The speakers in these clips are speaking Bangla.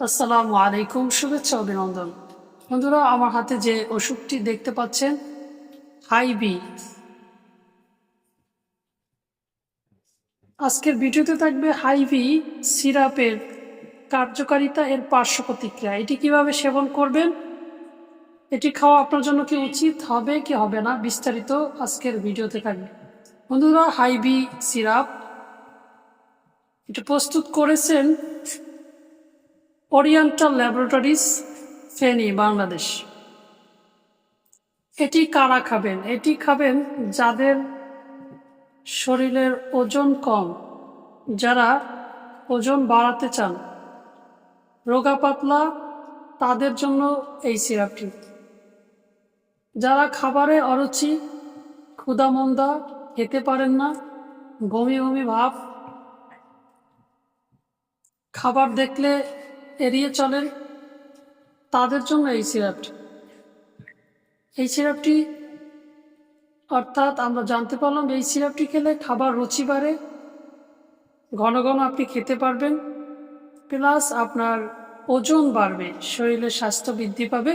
আসসালামু আলাইকুম, শুভেচ্ছা অভিনন্দন। বন্ধুরা, আমার হাতে যে ওষুধটি দেখতে পাচ্ছেন হাইবি আজকের ভিডিওতে থাকবে হাইবি সিরাপের কার্যকারিতা, এর পার্শ্ব প্রতিক্রিয়া। এটি কীভাবে সেবন করবেন, এটি খাওয়া আপনার জন্য কি উচিত, হবে কি হবে না, বিস্তারিত আজকের ভিডিওতে থাকবে। বন্ধুরা হাইবি সিরাপ, এটা প্রস্তুত করেছেন ওরিয়েন্টাল ল্যাবরেটরিজ ফেনী বাংলাদেশ এটি কারা খাবেন? এটি খাবেন যাদের শরীরের ওজন কম, যারা ওজন বাড়াতে চান। রোগা পাতলা, তাদের জন্য এই সিরাপটি। যারা খাবারে অরুচি ক্ষুদামন্দা খেতে পারেন না, বমি বমি ভাব, খাবার দেখলে এড়িয়ে চলেন। তাদের জন্য এই সিরাপটি। এই সিরাপটি, অর্থাৎ আমরা জানতে পারলাম এই সিরাপটি খেলে খাবার রুচি বাড়ে, ঘন ঘন আপনি খেতে পারবেন, প্লাস আপনার ওজন বাড়বে, শরীরের স্বাস্থ্য বৃদ্ধি পাবে।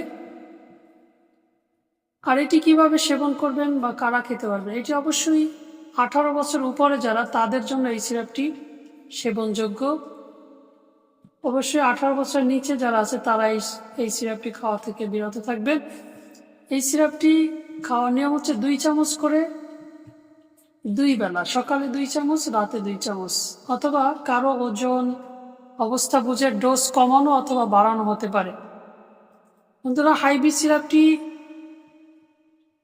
আর এটি কীভাবে সেবন করবেন বা কারা খেতে পারবেন, এটি অবশ্যই আঠারো বছর উপরে যারা তাদের জন্য এই সিরাপটি সেবনযোগ্য। অবশ্যই আঠারো বছরের নিচে যারা আছে, তারা এই সিরাপটি খাওয়া থেকে বিরত থাকবেন। এই সিরাপটি খাওয়ার নিয়ম হচ্ছে দুই চামচ করে দুই বেলা, সকালে দুই চামচ, রাতে দুই চামচ, অথবা কারও ওজন, অবস্থা বুঝে ডোজ কমানো অথবা বাড়ানো হতে পারে। বন্ধুরা হাইবি সিরাপটি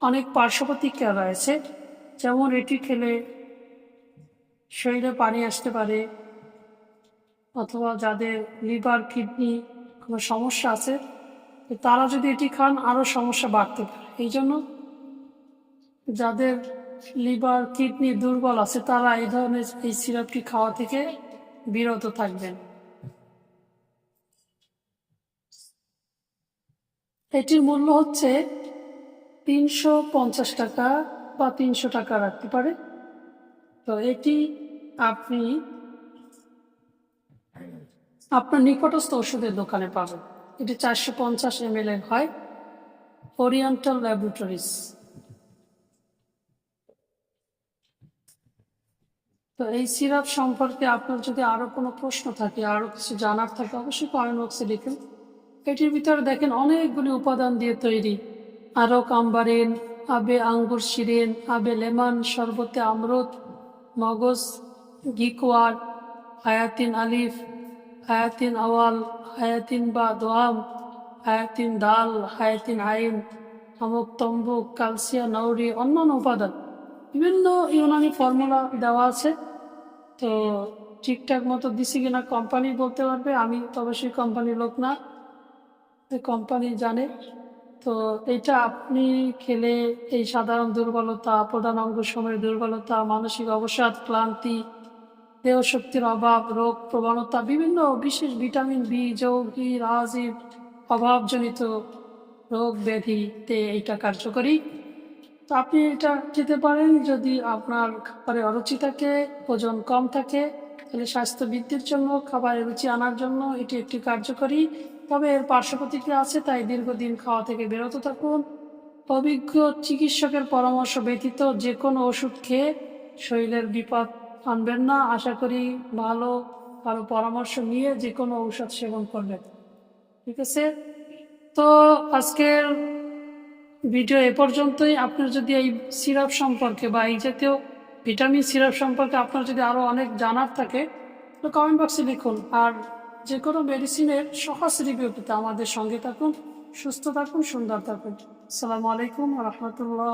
অনেক পার্শ্ব প্রতিক্রিয়া রয়েছে। যেমন এটি খেলে শরীরে পানি আসতে পারে অথবা যাদের লিভার, কিডনি কোনো সমস্যা আছে তারা যদি এটি খান, আরও সমস্যা বাড়তে পারে। এই জন্য যাদের লিভার, কিডনি দুর্বল আছে, তারা এই ধরনের এই সিরাপটি খাওয়া থেকে বিরত থাকবেন। এটির মূল্য হচ্ছে তিনশো পঞ্চাশ টাকা বা তিনশো টাকা রাখতে পারে। তো এটি আপনি আপনার নিকটস্থ ওষুধের দোকানে পাবেন। এটি চারশো পঞ্চাশ এম এর হয়। ওরিয়েন্টাল ল্যাবরেটরিজ তো এই সিরাপ সম্পর্কে আপনার যদি আরও কোনো প্রশ্ন থাকে আরও কিছু জানার থাকে, অবশ্যই কমেন্ট বক্সে লিখুন। এটির ভিতরে দেখেন অনেকগুলি উপাদান দিয়ে তৈরি। আরও কাম্বারেন আবে আঙ্গুর, শিরিন, আবে লেমন, শরবতে আমরুদ, মগজ, গিকোয়ার, হায়াতিন আলিফ হায়াতিন আওয়াল, হায়াতিন বা দোয়াম, হায়াতিন ডাল হায়াতিন আইন আমুক তম্বুক, ক্যালসিয়াম নৌরি অন্যান্য উপাদান। বিভিন্ন ইউনানি ফর্মুলা দেওয়া আছে। তো ঠিকঠাক মতো দিছি কিনা কোম্পানি বলতে পারবে, আমি তবে সেই কোম্পানির লোক না। কোম্পানি জানে। তো এটা আপনি খেলে এই সাধারণ দুর্বলতা, প্রধান অঙ্গ সময়ের দুর্বলতা, মানসিক অবসাদ, ক্লান্তি দেহ শক্তির অভাব, রোগ প্রবণতা, বিভিন্ন বিশেষ ভিটামিন বি, যৌগি, রাজীব, অভাবজনিত রোগ ব্যাধিতে এইটা কার্যকরী। তো আপনি এটা খেতে পারেন যদি আপনার খাবারে অরুচি থাকে, ওজন কম থাকে, তাহলে স্বাস্থ্য বৃদ্ধির জন্য খাবারের রুচি আনার জন্য এটি একটি কার্যকরী। তবে এর পার্শ্ব আছে, তাই দীর্ঘদিন খাওয়া থেকে বিরত থাকুন। অভিজ্ঞ চিকিৎসকের পরামর্শ ব্যতীত যে কোনো ওষুধ খেয়ে শরীরের বিপদ আনবেন না, আশা করি ভালো কারও পরামর্শ নিয়ে যে কোনো ঔষধ সেবন করবেন। ঠিক আছে? তো আজকের ভিডিও এ পর্যন্তই। আপনার যদি এই সিরাপ সম্পর্কে বা এই জাতীয় ভিটামিন সিরাপ সম্পর্কে আপনার যদি আরও অনেক জানার থাকে, তো কমেন্ট বক্সে লিখুন। আর যে কোনো মেডিসিনের সহজ রিভিউ পেতে আমাদের সঙ্গে থাকুন, সুস্থ থাকুন, সুন্দর থাকুন। আসসালামু আলাইকুম রহমতুল্লাহ।